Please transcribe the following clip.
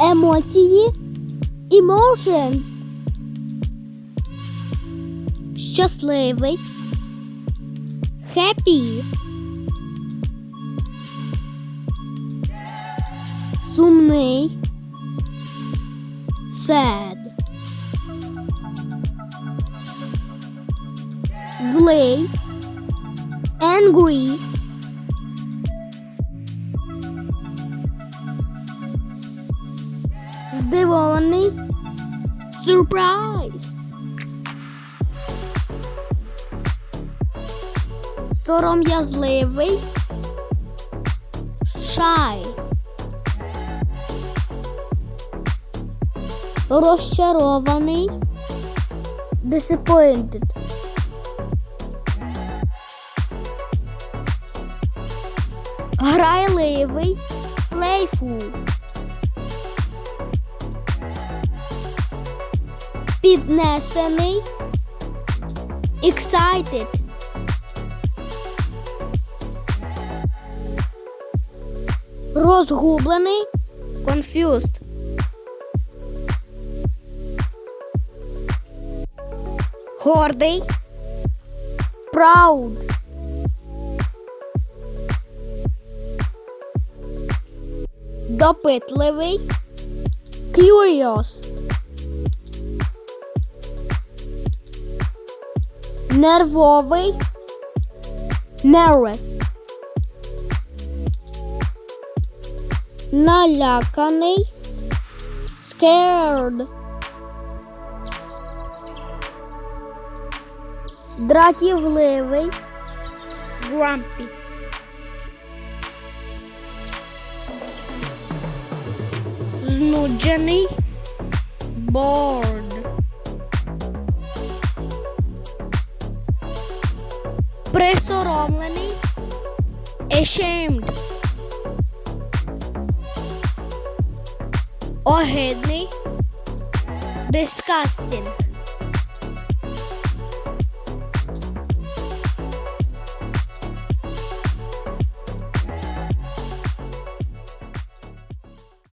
Емоції. Emotions. Щасливий. Happy. Сумний. Sad. Злий. Angry. Здивований. Surprise. Сором'язливий. Shy. Розчарований. Disappointed. Грайливий. Playful. Піднесений. Excited. Розгублений. Confused. Гордий. Proud. Допитливий. Curious. Нервовий. Nervous. Наляканий. Scared. Дратівливий. Grumpy. Знуджений. Bored. Присоромлений. Ashamed. Огидний. Disgusting.